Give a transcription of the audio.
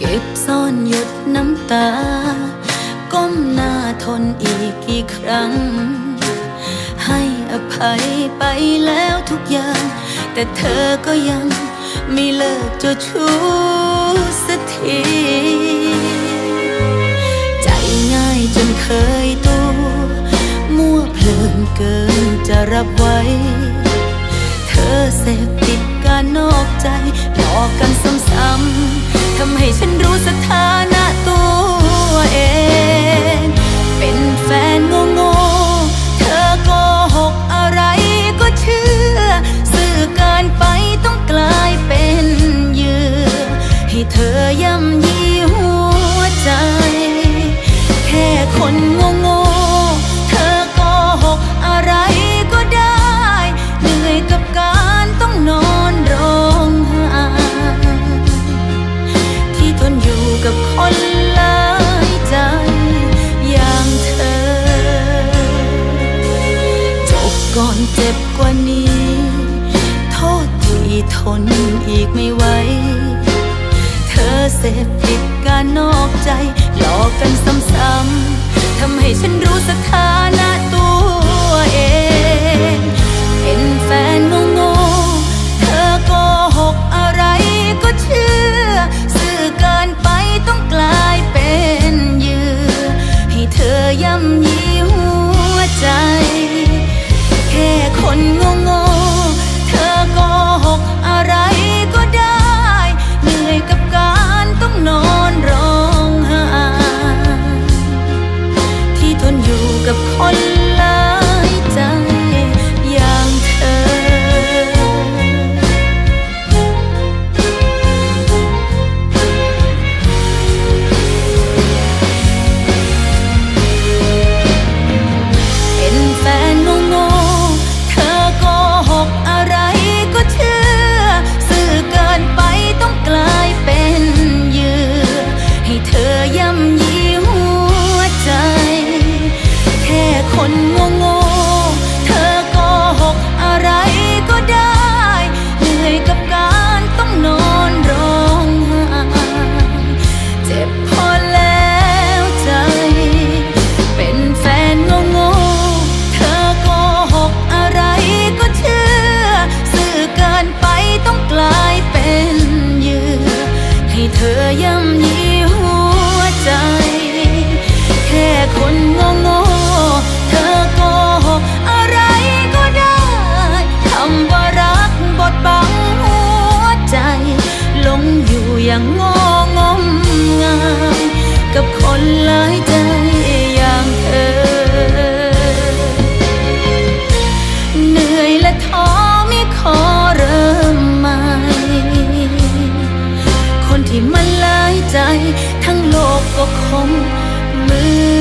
ก็บซ่อนหยดน้ำตา ก้มหน้าทนอีกกี่ครั้ง ให้อภัยไปแล้วทุกอย่าง แต่เธอก็ยังไม่เลิกจะชู้สักทีใจง่ายจนเคยตัว มั่วเพลินเกินจะรับไว้ เธอเสพติดการนอกใจหลอกกัน ก่อนเจ็บกว่านี้ โทษที่ทนอีกไม่ไหว เธอเสพติดการนอกใจ หลอกกันซ้ำๆทำให้ฉันรู้สถานะตัวเอง เป็นแฟนโง่ๆเธอโกหกอะไรก็เชื่อ สื่อเกินไปต้องกลายเป็นเหยื่อให้เธอย่ำยี ธอย่ำยีหัวใจ แค่คนโง่เธอโกหกอะไรก็ได้คำว่ารักบดบังหัวใจหลงอยู่อย่างงองงายกับคนหลาย มันหลายใจ ทั้งโลกก็คงมือ